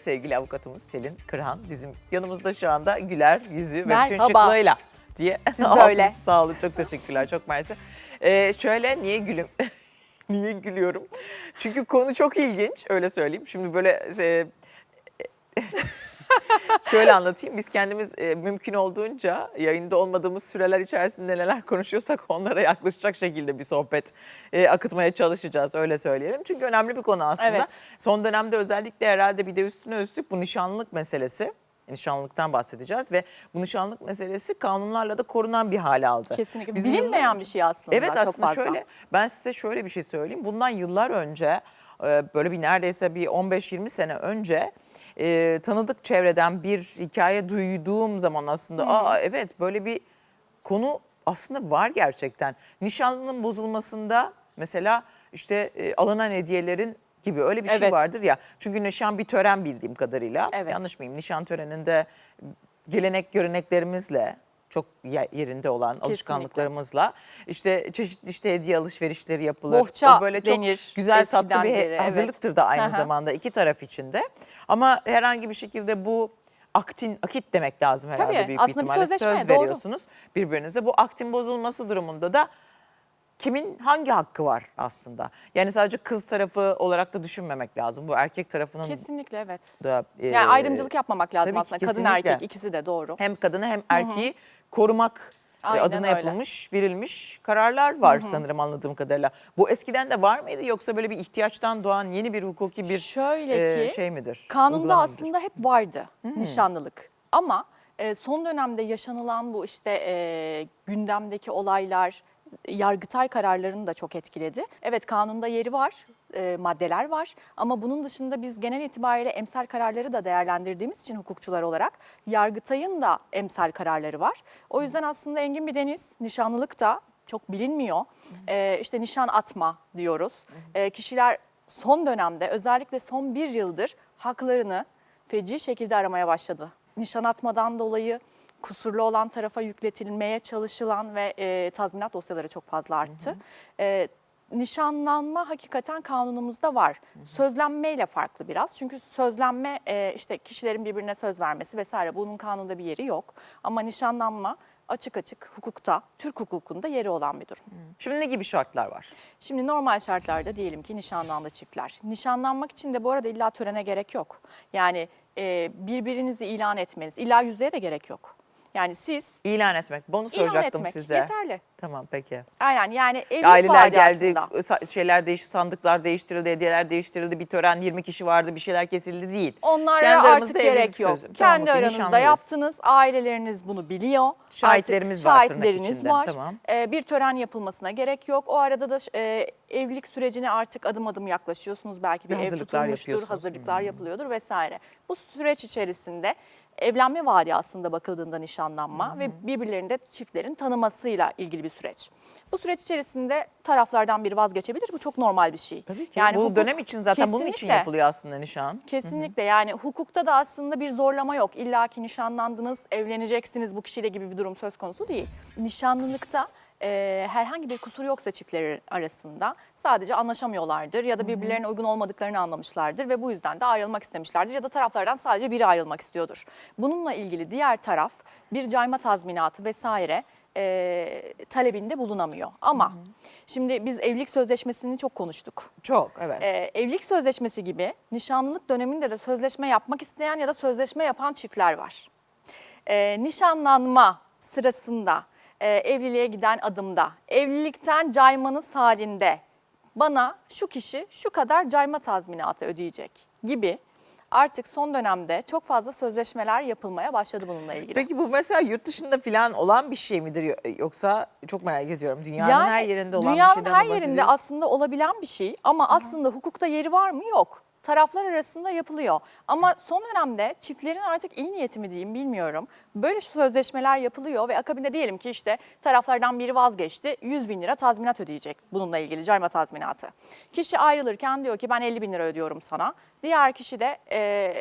Sevgili avukatımız Selin Kırhan bizim yanımızda şu anda güler yüzü ve bütün Merhaba. şıklığıyla diye. Siz de öyle. Sağ olun çok teşekkürler çok mersi. Ee, şöyle niye gülüm? niye gülüyorum? Çünkü konu çok ilginç öyle söyleyeyim. Şimdi böyle e, Şöyle anlatayım. Biz kendimiz e, mümkün olduğunca yayında olmadığımız süreler içerisinde neler konuşuyorsak onlara yaklaşacak şekilde bir sohbet e, akıtmaya çalışacağız. Öyle söyleyelim. Çünkü önemli bir konu aslında. Evet. Son dönemde özellikle herhalde bir de üstüne üstlük bu nişanlılık meselesi. Nişanlılıktan bahsedeceğiz ve bu nişanlılık meselesi kanunlarla da korunan bir hale aldı. Kesinlikle. Biz Bilinmeyen yıllar- bir şey aslında. Evet çok aslında fazla. şöyle ben size şöyle bir şey söyleyeyim. Bundan yıllar önce böyle bir neredeyse bir 15-20 sene önce e, tanıdık çevreden bir hikaye duyduğum zaman aslında aa evet böyle bir konu aslında var gerçekten. Nişanlının bozulmasında mesela işte e, alınan hediyelerin gibi öyle bir şey Evet. vardır ya. Çünkü nişan bir tören bildiğim kadarıyla. Evet. Yanlış mıyım? Nişan töreninde gelenek göreneklerimizle çok ye- yerinde olan alışkanlıklarımızla işte çeşitli işte hediye alışverişleri yapılır. Bohça O böyle çok denir güzel tatlı bir beri, evet. hazırlıktır da aynı zamanda iki taraf içinde. Ama herhangi bir şekilde bu aktin akit demek lazım herhalde Tabii, büyük aslında bir bir ihtimalle. sözleşme, Söz doğru. veriyorsunuz birbirinize. Bu aktin bozulması durumunda da kimin hangi hakkı var aslında? Yani sadece kız tarafı olarak da düşünmemek lazım. Bu erkek tarafının Kesinlikle evet. da e, Yani ayrımcılık yapmamak lazım tabii ki, aslında. Kadın kesinlikle. erkek ikisi de doğru. hem kadını hem erkeği korumak e, Aynen adına öyle. yapılmış, verilmiş kararlar var sanırım anladığım kadarıyla. Bu eskiden de var mıydı yoksa böyle bir ihtiyaçtan doğan yeni bir hukuki bir Şöyle e, ki, şey midir? Kanunda uygulama mıdır? aslında hep vardı nişanlılık. Ama e, son dönemde yaşanılan bu işte e, gündemdeki olaylar, Yargıtay kararlarını da çok etkiledi. Evet kanunda yeri var, e, maddeler var ama bunun dışında biz genel itibariyle emsal kararları da değerlendirdiğimiz için hukukçular olarak Yargıtay'ın da emsal kararları var. O yüzden aslında engin bir deniz, nişanlılık da çok bilinmiyor. E, işte nişan atma diyoruz. E, kişiler son dönemde özellikle son bir yıldır haklarını feci şekilde aramaya başladı. Nişan atmadan dolayı kusurlu olan tarafa yükletilmeye çalışılan ve e, tazminat dosyaları çok fazla arttı. E, nişanlanma hakikaten kanunumuzda var. Sözlenmeyle farklı biraz. Çünkü sözlenme e, işte kişilerin birbirine söz vermesi vesaire bunun kanunda bir yeri yok. Ama nişanlanma açık açık hukukta, Türk hukukunda yeri olan bir durum. Şimdi ne gibi şartlar var? Şimdi normal şartlarda diyelim ki nişanlandı çiftler. Nişanlanmak için de bu arada illa törene gerek yok. Yani e, birbirinizi ilan etmeniz, illa yüzeye de gerek yok. Yani siz İlan etmek. Bunu ilan soracaktım etmek size. yeterli. Tamam peki. Aynen yani evlilik Aileler geldi, aslında. şeyler değişti, sandıklar değiştirildi, hediyeler değiştirildi, bir tören 20 kişi vardı, bir şeyler kesildi değil. Onlara Kendi artık gerek yok. sözü. Tamam, Kendi okey, aranızda yaptınız. Aileleriniz bunu biliyor. Şahitlerimiz Artık var şahitleriniz var. tamam. Ee, bir tören yapılmasına gerek yok. O arada da e, evlilik sürecine artık adım adım yaklaşıyorsunuz. Belki bir, Bir ev tutulmuştur, hazırlıklar yapılıyordur vesaire. Bu süreç içerisinde evlenme vaadi aslında bakıldığında nişanlanma ve birbirlerini de çiftlerin tanımasıyla ilgili bir süreç. Bu süreç içerisinde taraflardan biri vazgeçebilir. Bu çok normal bir şey. Tabii ki. bu hukuk- dönem için zaten bunun için yapılıyor aslında nişan. Kesinlikle yani hukukta da aslında bir zorlama yok. İlla ki nişanlandınız, evleneceksiniz bu kişiyle gibi bir durum söz konusu değil. Nişanlılıkta e, herhangi bir kusur yoksa çiftler arasında sadece anlaşamıyorlardır ya da birbirlerine uygun olmadıklarını anlamışlardır ve bu yüzden de ayrılmak istemişlerdir ya da taraflardan sadece biri ayrılmak istiyordur. Bununla ilgili diğer taraf bir cayma tazminatı vesaire e, talebinde bulunamıyor. Ama şimdi biz evlilik sözleşmesini çok konuştuk. Çok evet. Ee, evlilik sözleşmesi gibi nişanlılık döneminde de sözleşme yapmak isteyen ya da sözleşme yapan çiftler var. Ee, nişanlanma sırasında, e, evliliğe giden adımda, evlilikten caymanız halinde bana şu kişi şu kadar cayma tazminatı ödeyecek gibi artık son dönemde çok fazla sözleşmeler yapılmaya başladı bununla ilgili. Peki bu mesela yurt dışında falan olan bir şey midir yo- yoksa çok merak ediyorum. Dünyanın her yerinde olan bir dünyanın şeyden her mi yerinde aslında olabilen bir şey ama aslında hukukta yeri var mı? Yok. Taraflar arasında yapılıyor. Ama son dönemde çiftlerin artık iyi niyeti mi diyeyim bilmiyorum. Böyle sözleşmeler yapılıyor ve akabinde diyelim ki işte taraflardan biri vazgeçti 100 bin lira tazminat ödeyecek bununla ilgili cayma tazminatı. Kişi ayrılırken diyor ki ben 50 bin lira ödüyorum sana. Diğer kişi de e,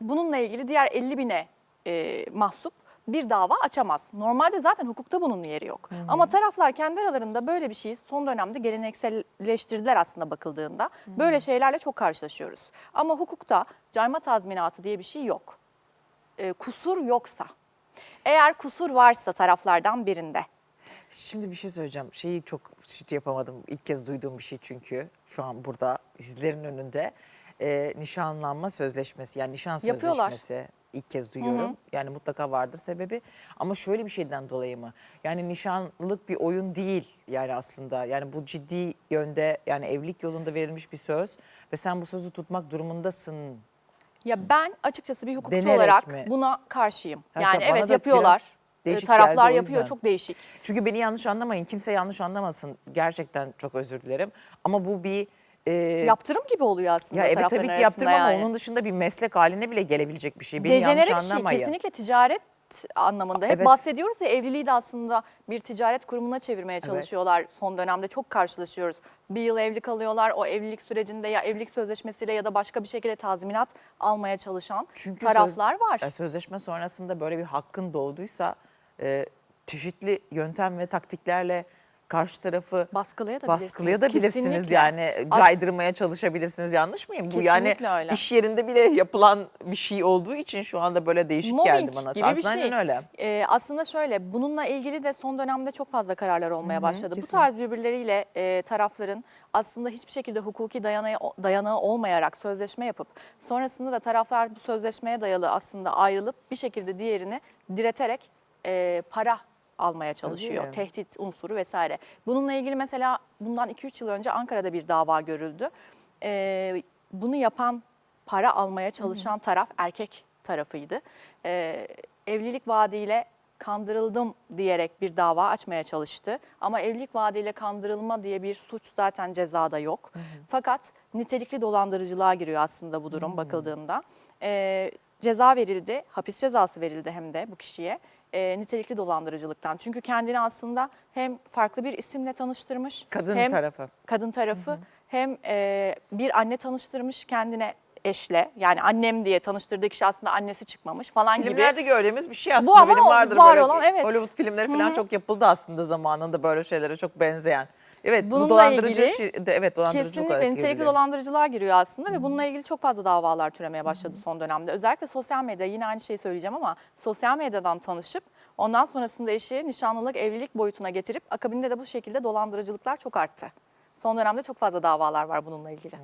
bununla ilgili diğer 50 bine e, mahsup bir dava açamaz. Normalde zaten hukukta bunun yeri yok. Ama taraflar kendi aralarında böyle bir şeyi son dönemde gelenekselleştirdiler aslında bakıldığında. Böyle şeylerle çok karşılaşıyoruz. Ama hukukta cayma tazminatı diye bir şey yok. Ee, kusur yoksa, eğer kusur varsa taraflardan birinde Şimdi bir şey söyleyeceğim. Şeyi çok hiç yapamadım. İlk kez duyduğum bir şey çünkü şu an burada izlerin önünde. Ee, nişanlanma sözleşmesi yani nişan Yapıyorlar. sözleşmesi ilk kez duyuyorum. Yani mutlaka vardır sebebi. Ama şöyle bir şeyden dolayı mı? Yani nişanlılık bir oyun değil yani aslında. Yani bu ciddi yönde yani evlilik yolunda verilmiş bir söz ve sen bu sözü tutmak durumundasın. Ya ben açıkçası bir hukukçu Denerek olarak mi? buna karşıyım. Ha, yani tabii, evet yapıyorlar. biraz Ee, değişik Taraflar geldi yapıyor çok değişik. Çünkü beni yanlış anlamayın. Kimse yanlış anlamasın. Gerçekten çok özür dilerim. Ama bu bir... e, Yaptırım gibi oluyor aslında Ya evet tarafların tabii ki arasında yaptırım ama yani. onun dışında bir meslek haline bile gelebilecek bir şey. Beni Dejenere yanlış bir şey anlamayın. kesinlikle ticaret anlamında. Hep Evet. bahsediyoruz ya evliliği de aslında bir ticaret kurumuna çevirmeye çalışıyorlar. Son dönemde çok karşılaşıyoruz. Bir yıl evli kalıyorlar. O evlilik sürecinde ya evlilik sözleşmesiyle ya da başka bir şekilde tazminat almaya çalışan Çünkü taraflar söz- var. ya sözleşme sonrasında böyle bir hakkın doğduysa e, çeşitli yöntem ve taktiklerle karşı tarafı Baskılayabilirsiniz. baskılayabilirsiniz Kesinlikle. yani As- caydırmaya çalışabilirsiniz yanlış mıyım? Bu yani öyle. iş yerinde bile yapılan bir şey olduğu için şu anda böyle değişik Mobbing geldi bana. gibi bir Aslında şey. aynen öyle. Ee, aslında şöyle bununla ilgili de son dönemde çok fazla kararlar olmaya başladı. Bu tarz birbirleriyle e, tarafların aslında hiçbir şekilde hukuki dayanağı, dayanağı olmayarak sözleşme yapıp sonrasında da taraflar bu sözleşmeye dayalı aslında ayrılıp bir şekilde diğerini direterek e, para almaya çalışıyor. Tabii. Tehdit unsuru vesaire. Bununla ilgili mesela bundan 2-3 yıl önce Ankara'da bir dava görüldü. Ee, bunu yapan, para almaya çalışan taraf erkek tarafıydı. Ee, evlilik vaadiyle kandırıldım diyerek bir dava açmaya çalıştı. Ama evlilik vaadiyle kandırılma diye bir suç zaten cezada yok. Fakat nitelikli dolandırıcılığa giriyor aslında bu durum bakıldığında. Ee, ceza verildi, hapis cezası verildi hem de bu kişiye. Ee, nitelikli dolandırıcılıktan. Çünkü kendini aslında hem farklı bir isimle tanıştırmış. Kadın hem tarafı. kadın tarafı hem e, bir anne tanıştırmış kendine eşle yani annem diye tanıştırdığı kişi aslında annesi çıkmış falan gibi. Filmlerde gördüğümüz bir şey aslında. ama Benim vardır var böyle olan, evet. Hollywood filmleri falan çok yapıldı aslında zamanında böyle şeylere çok benzeyen. Evet bu Bununla dolandırıcı ilgili şey- de, evet dolandırıcılık Kesinlikle nitelikli giriliyor. dolandırıcılığa giriyor aslında ve bununla ilgili çok fazla davalar türemeye başladı son dönemde. Özellikle sosyal medya yine aynı şeyi söyleyeceğim ama sosyal medyadan tanışıp ondan sonrasında eşi nişanlılık, evlilik boyutuna getirip akabinde de bu şekilde dolandırıcılıklar çok arttı. Son dönemde çok fazla davalar var bununla ilgili.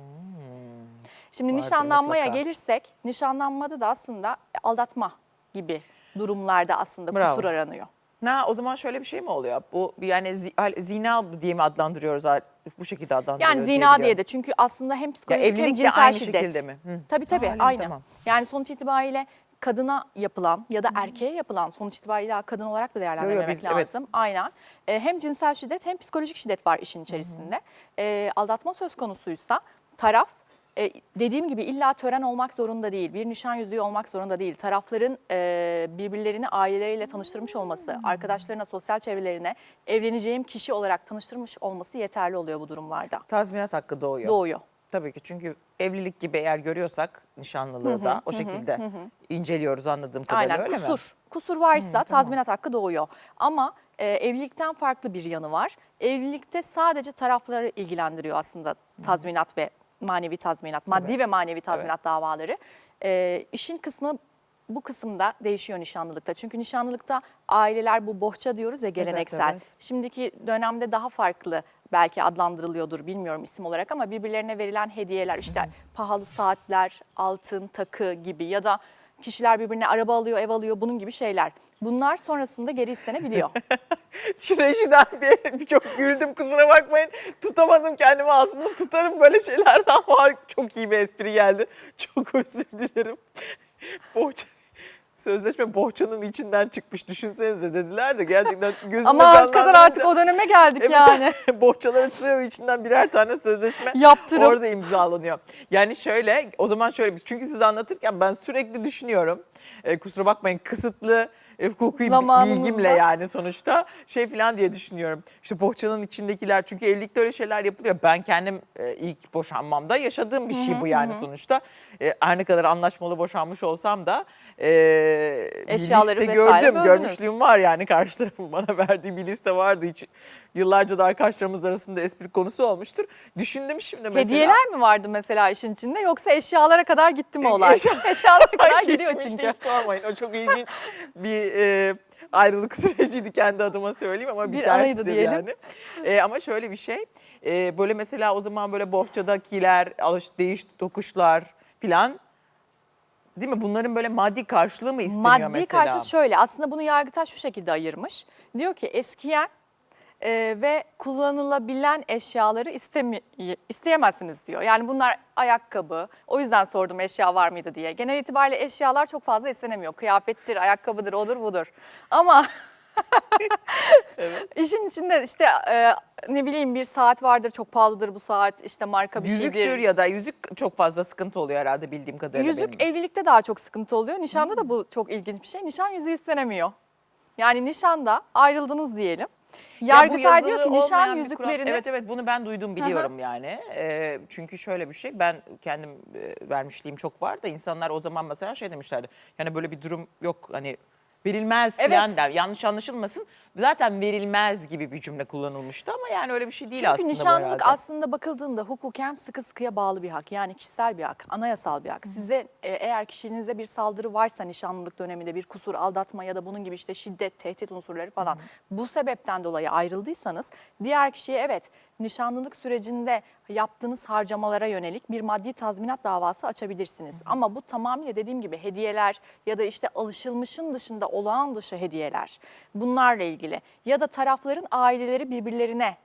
Şimdi Vardır nişanlanmaya mutlaka. gelirsek, nişanlanmada da aslında aldatma gibi durumlarda aslında Bravo. kusur aranıyor. Na o zaman şöyle bir şey mi oluyor? Bu yani zi- zina diye mi adlandırıyoruz? Bu şekilde adlandırıyoruz Yani diye zina diye biliyorum. de çünkü aslında hem psikolojik hem evlilik de cinsel aynı şiddet. şekilde mi? Hı. Tabii tabii Ha, öyle mi? aynı. Tamam. Yani sonuç itibariyle kadına yapılan ya da erkeğe yapılan sonuç itibariyle kadın olarak da değerlendirmemek biz- evet. lazım. Aynen. Ee, hem cinsel şiddet hem psikolojik şiddet var işin içerisinde. Ee, aldatma söz konusuysa taraf e, dediğim gibi illa tören olmak zorunda değil, bir nişan yüzüğü olmak zorunda değil. Tarafların e, birbirlerini aileleriyle tanıştırmış olması, arkadaşlarına, sosyal çevrelerine evleneceğim kişi olarak tanıştırmış olması yeterli oluyor bu durumlarda. Tazminat hakkı doğuyor. Doğuyor. Tabii ki çünkü evlilik gibi eğer görüyorsak nişanlılığı da o şekilde inceliyoruz anladığım kadarıyla Aynen öyle mi? kusur. Kusur varsa tazminat hakkı doğuyor. Ama e, evlilikten farklı bir yanı var. Evlilikte sadece tarafları ilgilendiriyor aslında tazminat ve manevi tazminat, maddi Evet. ve manevi tazminat davaları. E, işin kısmı bu kısımda değişiyor nişanlılıkta. Çünkü nişanlılıkta aileler bu bohça diyoruz ya geleneksel. evet. Şimdiki dönemde daha farklı belki adlandırılıyordur bilmiyorum isim olarak ama birbirlerine verilen hediyeler işte pahalı saatler, altın, takı gibi ya da kişiler birbirine araba alıyor, ev alıyor bunun gibi şeyler. Bunlar sonrasında geri istenebiliyor. Şu rejiden bir çok güldüm kusura bakmayın. Tutamadım kendimi aslında tutarım böyle şeylerden var. Çok iyi bir espri geldi. Çok özür dilerim. Bohça, sözleşme bohçanın içinden çıkmış düşünsenize dediler de gerçekten gözümde ama hakikaten artık o döneme geldik Evet, yani. bohçalar açılıyor ve içinden birer tane sözleşme Yaptırım. orada imzalanıyor. Yani şöyle o zaman şöyle çünkü siz anlatırken ben sürekli düşünüyorum. E, kusura bakmayın kısıtlı e, hukuki Zamanımızda. bilgimle yani sonuçta şey falan diye düşünüyorum. İşte bohçanın içindekiler çünkü evlilikte öyle şeyler yapılıyor. Ben kendim e, ilk boşanmamda yaşadığım bir şey bu yani sonuçta. E, her ne kadar anlaşmalı boşanmış olsam da e, bir Eşyaları liste vesaire gördüm. böldünüz. Görmüşlüğüm var yani karşı tarafın bana verdiği bir liste vardı. Hiç yıllarca da arkadaşlarımız arasında espri konusu olmuştur. Düşündüm şimdi mesela. Hediyeler mi vardı mesela işin içinde yoksa eşyalara kadar gitti mi olay? Eşya- Eşyalara kadar gidiyor çünkü. hiç sormayın. O çok ilginç bir e, ayrılık süreciydi kendi adıma söyleyeyim ama bir, Bir anıydı diyelim. yani. E, ama şöyle bir şey. e, böyle mesela o zaman böyle bohçadakiler, alış, değiş tokuşlar filan Değil mi? Bunların böyle maddi karşılığı mı isteniyor Maddi mesela? karşılığı şöyle aslında bunu Yargıtay şu şekilde ayırmış. Diyor ki eskiyen e, ve kullanılabilen eşyaları istemi isteyemezsiniz diyor. Yani bunlar ayakkabı. O yüzden sordum eşya var mıydı diye. Genel itibariyle eşyalar çok fazla istenemiyor. Kıyafettir, ayakkabıdır, odur budur. Ama işin içinde işte e, ne bileyim bir saat vardır çok pahalıdır bu saat işte marka bir Yüzüktür şeydir. ya da yüzük çok fazla sıkıntı oluyor herhalde bildiğim kadarıyla Yüzük benim. evlilikte daha çok sıkıntı oluyor. Nişanda da bu çok ilginç bir şey. Nişan yüzüğü istenemiyor. Yani nişanda ayrıldınız diyelim. Yargıtay diyor ki nişan olmayan bir kural- yüzüklerini Evet evet bunu ben duydum biliyorum yani. Ee, çünkü şöyle bir şey ben kendim e, vermişliğim çok var da insanlar o zaman mesela şey demişlerdi. Yani böyle bir durum yok hani verilmez Evet. falan der. Yanlış anlaşılmasın. Zaten verilmez gibi bir cümle kullanılmıştı ama yani öyle bir şey değil Çünkü aslında bu nişanlılık aslında bakıldığında hukuken sıkı sıkıya bağlı bir hak. Yani kişisel bir hak, anayasal bir hak. Size e, eğer kişiliğinize bir saldırı varsa nişanlılık döneminde bir kusur, aldatma ya da bunun gibi işte şiddet, tehdit unsurları falan bu sebepten dolayı ayrıldıysanız diğer kişiye evet nişanlılık sürecinde yaptığınız harcamalara yönelik bir maddi tazminat davası açabilirsiniz. Ama bu tamamıyla dediğim gibi hediyeler ya da işte alışılmışın dışında olağan dışı hediyeler bunlarla ilgili ya da tarafların aileleri birbirlerine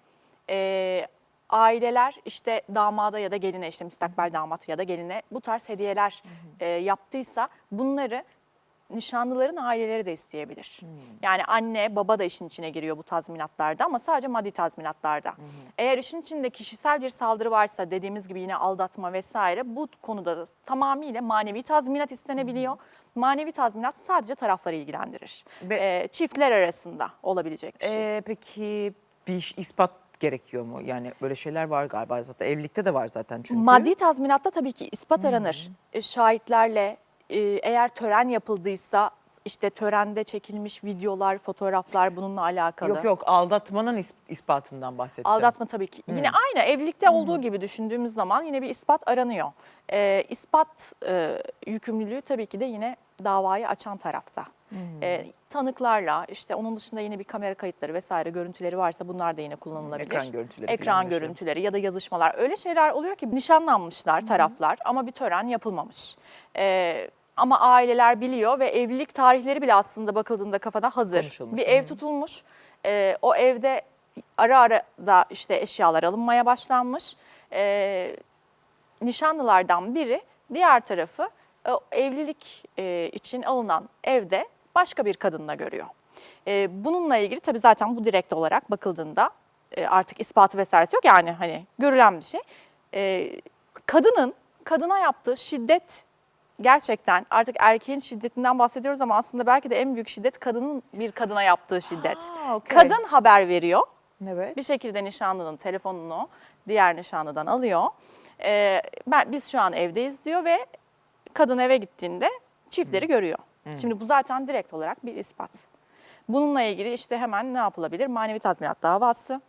e, aileler işte damada ya da geline işte müstakbel damat ya da geline bu tarz hediyeler e, yaptıysa bunları nişanlıların aileleri de isteyebilir. Yani anne baba da işin içine giriyor bu tazminatlarda ama sadece maddi tazminatlarda. Eğer işin içinde kişisel bir saldırı varsa dediğimiz gibi yine aldatma vesaire bu konuda da tamamıyla manevi tazminat istenebiliyor. Manevi tazminat sadece tarafları ilgilendirir. Ve- E, çiftler arasında olabilecek bir şey. Ee, peki bir ispat gerekiyor mu? Yani böyle şeyler var galiba zaten. Evlilikte de var zaten çünkü. Maddi tazminatta tabii ki ispat aranır. E, Şahitlerle eğer tören yapıldıysa işte törende çekilmiş videolar, fotoğraflar bununla alakalı. Yok yok aldatmanın is- ispatından bahsettim. Aldatma tabii ki. Yine aynı evlilikte olduğu gibi düşündüğümüz zaman yine bir ispat aranıyor. Ee, ispat e, yükümlülüğü tabii ki de yine davayı açan tarafta. Ee, tanıklarla işte onun dışında yine bir kamera kayıtları vesaire görüntüleri varsa bunlar da yine kullanılabilir. Ekran görüntüleri Ekran falan işte. görüntüleri ya da yazışmalar. Öyle şeyler oluyor ki nişanlanmışlar taraflar ama bir tören yapılmamış. Ee, ama aileler biliyor ve evlilik tarihleri bile aslında bakıldığında kafada hazır. Bir ev tutulmuş. Ee, o evde ara ara da işte eşyalar alınmaya başlanmış. Ee, nişanlılardan biri diğer tarafı e, evlilik e, için alınan evde başka bir kadınla görüyor. E, bununla ilgili tabii zaten bu direkt olarak bakıldığında e, artık ispatı vesairesi yok yani hani görülen bir şey. E, kadının kadına yaptığı şiddet gerçekten artık erkeğin şiddetinden bahsediyoruz ama aslında belki de en büyük şiddet kadının bir kadına yaptığı şiddet. Ha, okey. Kadın haber veriyor. Evet. Bir şekilde nişanlının telefonunu diğer nişanlıdan alıyor. Ee, ben biz şu an evdeyiz diyor ve kadın eve gittiğinde çiftleri görüyor. Şimdi bu zaten direkt olarak bir ispat. Bununla ilgili işte hemen ne yapılabilir? Manevi tazminat davası.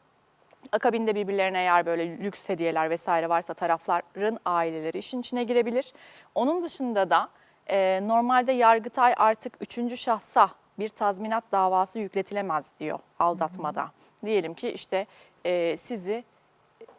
Akabinde birbirlerine eğer böyle lüks hediyeler vesaire varsa tarafların aileleri işin içine girebilir. Onun dışında da e, normalde Yargıtay artık üçüncü şahsa bir tazminat davası yükletilemez diyor aldatmada. Diyelim ki işte e, sizi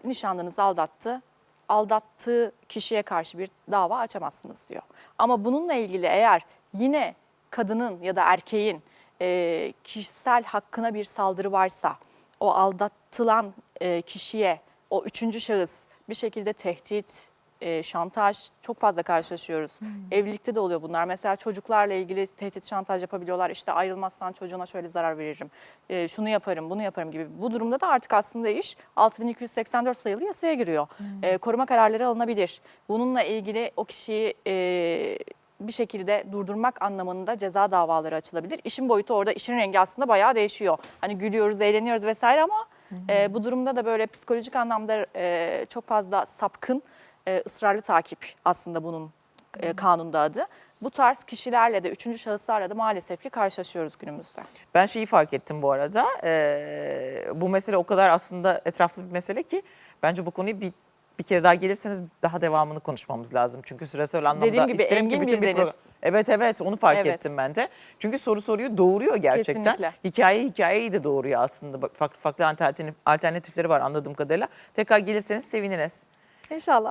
nişanlınız aldattı. Aldattığı kişiye karşı bir dava açamazsınız diyor. Ama bununla ilgili eğer yine kadının ya da erkeğin e, kişisel hakkına bir saldırı varsa o aldatılan e, kişiye o üçüncü şahıs bir şekilde tehdit, e, şantaj çok fazla karşılaşıyoruz. Evlilikte de oluyor bunlar. Mesela çocuklarla ilgili tehdit, şantaj yapabiliyorlar. İşte ayrılmazsan çocuğuna şöyle zarar veririm, e, şunu yaparım, bunu yaparım gibi. Bu durumda da artık aslında iş 6284 sayılı yasaya giriyor. E, koruma kararları alınabilir. Bununla ilgili o kişiyi e, bir şekilde durdurmak anlamında ceza davaları açılabilir. İşin boyutu orada, işin rengi aslında bayağı değişiyor. Hani gülüyoruz, eğleniyoruz vesaire ama e, bu durumda da böyle psikolojik anlamda e, çok fazla sapkın, e, ısrarlı takip aslında bunun e, kanunda adı. Bu tarz kişilerle de üçüncü şahıslarla da maalesef ki karşılaşıyoruz günümüzde. Ben şeyi fark ettim bu arada. Ee, bu mesele o kadar aslında etraflı bir mesele ki bence bu konuyu bir bir kere daha gelirseniz daha devamını konuşmamız lazım. Çünkü süresel anlamda Dediğim gibi isterim ki engin bütün bir deniz. program- Evet evet onu fark Evet. ettim ben de. Çünkü soru soruyu doğuruyor gerçekten. Kesinlikle. Hikaye hikayeyi de doğuruyor aslında. Bak, Farklı farklı alternatif, alternatifleri var anladığım kadarıyla. Tekrar gelirseniz seviniriz. İnşallah.